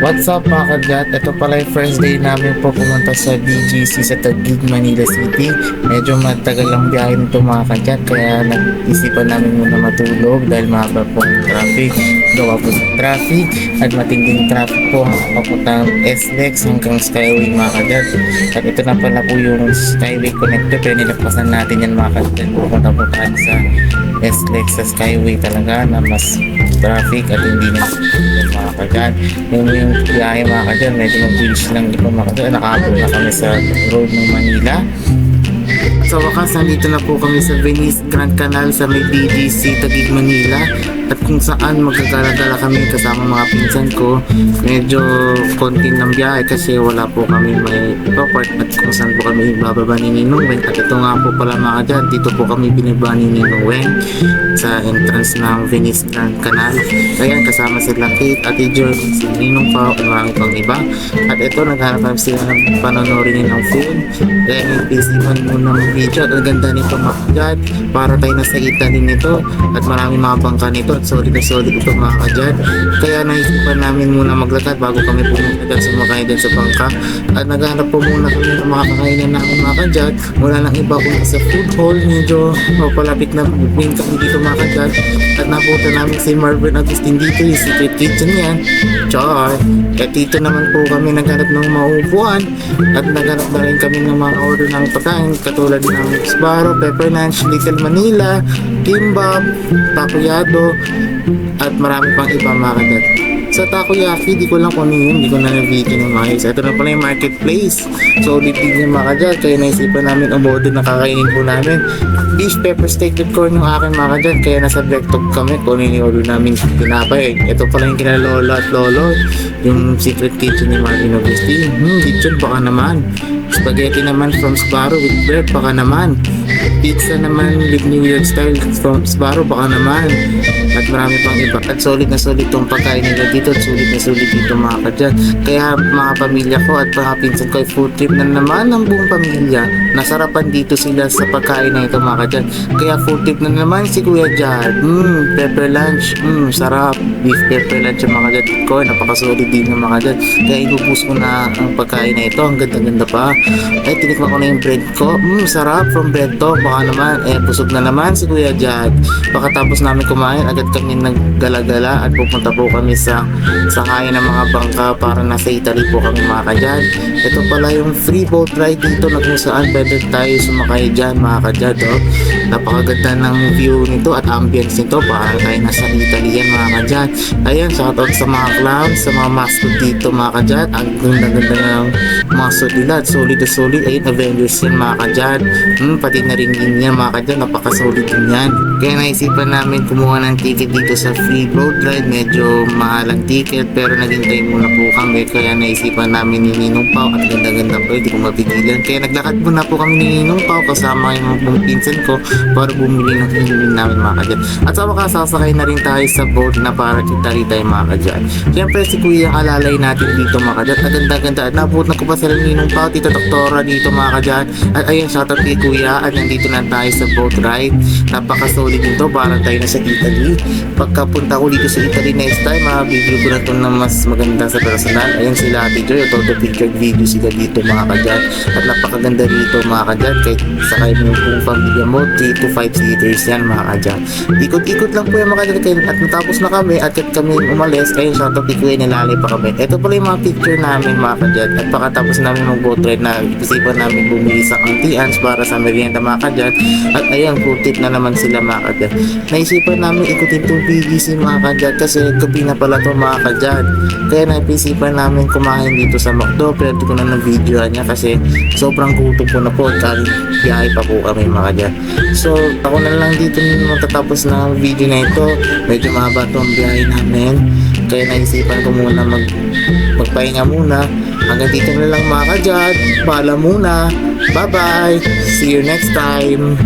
What's up mga kadyat? Ito pala yung first day namin po pumunta sa BGC sa Taguig, Manila City. Medyo matagal lang biyahe nito mga kadyat kaya nag-isipan namin muna matulog dahil mahaba po ang traffic. Gawa po sa traffic at matinding traffic po papuntang SLEX hanggang Skyway mga kadyat. At ito na pala po yung Skyway connector pero nilagpasan natin yan mga kadyat. Pupunta po tayo sa SLEX sa Skyway talaga na mas traffic at hindi na mga kadyat. Yung yung biyahe mga kadyat, medyo mabilis lang di ba mga kadyat. Nakaabot na kami sa road ng Manila. Sa wakas, nandito na po kami sa Venice Grand Canal sa may BGC Taguig, Manila at kung saan magkagala-gala kami kasama mga pinsan ko medyo konti ng biyahe kasi wala po kami may ipapart. At kung saan po kami bababa ni Ninong Weng. At ito nga po pala mga dyan dito po kami binaba ni Ninong Weng sa entrance ng Venice Grand Canal. Kaya kasama sila Kate, Ate Joy, si Ninong pa at marami pang iba. At ito naghanap kami sila ng panonorin ng film. Kaya nag-isipan muna ng video. At ang ganda nito mga dyan para tayo nasa Italy nito. At marami mga bangka nito at solid na solid ito mga kadyat kaya naisipan namin muna maglakad bago kami pumunta dyan sumakay dyan sa bangka. At naghanap po muna kami ng mga kakainan namin mga kadyat wala nang iba kung sa food hall medyo mapalapit na main kami dito mga kadyat at napunta namin si Marvin Agustin dito yung secret kitchen yan char! At dito naman po kami naghanap ng maupuan. At naghanap na rin kami ng mga order ng pagkain katulad ng Sbarro, Pepper Lunch, Little Manila, Kimbap, Takoyado at marami pang iba mga kagat. Sa takoyaki, di ko lang kung ano yun, di ko na na-video ng maayos. Ito na pala yung marketplace. So, ulit din mga kagat. Kaya naisipan namin umorder na kakainin po namin. Beef pepper steak with corn yung akin mga kagat. Kaya nasa Vectog kami kung ano yung order namin pinapay. Ito pala yung kina at Lolo. Yung secret kitchen ni Marvin Agustin. Hmm, lechon baka naman. Spaghetti naman from Sbarro with bread baka naman. Pizza naman with New York style from Sbarro baka naman. At marami pang iba. At solid na solid tong pagkain nila dito. At solid na solid dito mga kadyan. Kaya mga pamilya ko at mga pinsan ko ay food trip na naman ng buong pamilya. Nasarapan dito sila sa pagkain na ito mga kadyan. Kaya food trip na naman si Kuya Jad. Mmm, pepper lunch. Mmm, sarap. Beef pepper lunch yung mga kadyan ko. Napakasolid din ng mga kadyan. Kaya ibubus ko na ang pagkain na ito. Ang ganda-ganda pa. Ay, tinikman ko na yung bread ko. Mmm, sarap from bread to. Baka naman, eh, busog na naman si Kuya Jad. Pagkatapos namin kumain, agad kami naggala-gala at pupunta po kami sa sakayan ng mga bangka para nasa Italy po kami mga kadyad. Ito pala yung free boat ride dito na kung saan pwede tayo sumakay dyan mga kadyad. Oh. Napakaganda ng view nito at ambience nito para tayo nasa Italy yan mga kadyad. Ayan, shoutout sa mga clowns, sa mga mascot dito mga kadyad. Ang ganda-ganda ng mga suit nila at solid na solid. Ayun, Avengers yan mga kadyad. Hmm, pati na rin din yan mga kadyad. Napakasolid din yan. Kaya naisipan namin kumuha ng ticket dito sa free boat ride. Medyo mahal ang ticket pero naghintay muna po kami. Kaya naisipan namin ni Ninong Pao at ganda-ganda po. Hindi ko mapigilan. Kaya naglakad muna po kami ni Ninong Pao kasama yung pinsan ko para bumili ng hiniling namin mga kadyat. At sa wakas sasakay na rin tayo sa boat na para kitari tayo mga kadyat. Siyempre si Kuya ang alalay natin dito mga kadyat. At ganda-ganda. At nabuot na ko pa ni Ninong Pao. Tita Doktora dito mga kadyat. At ayun shoutout kay Kuya. At nandito na tayo sa boat ride. Napaka-solid nito para tayo na sa Italy. Pagkapunta ko dito sa Italy next time, mga video ko na ito na mas maganda sa personal. Ayun sila Ate Joy, todo pictured video sila dito mga kadyat. At napakaganda dito mga kadyat. Kahit sakay mo yung pamilya mo, 3 to 5 seaters yan mga kadyat. Ikot-ikot lang po yung mga kadyat. At natapos na kami at kami umalis, ayun shoutout kay Kuya nilalay pa kami. Ito pala yung mga picture namin mga kadyat. At pagkatapos namin mag boat ride na isipan namin bumili sa Antians para sa merienda mga kadyat. At ayun, full tip na naman sila mga kadyat. Naisipan namin ikutin itong BGC mga kadyat kasi gabi na pala itong mga kadyat. Kaya naisipan namin kumain dito sa McDo pero ko na na-videoan niya kasi sobrang gutom ko na po at biyahe pa po kami mga kadyat. So ako na lang dito matatapos na video na ito. Medyo mahaba itong biyahe namin. Kaya naisipan ko muna mag magpahinga muna. Hanggang dito na lang mga kadyat. Paalam muna. Bye-bye. See you next time.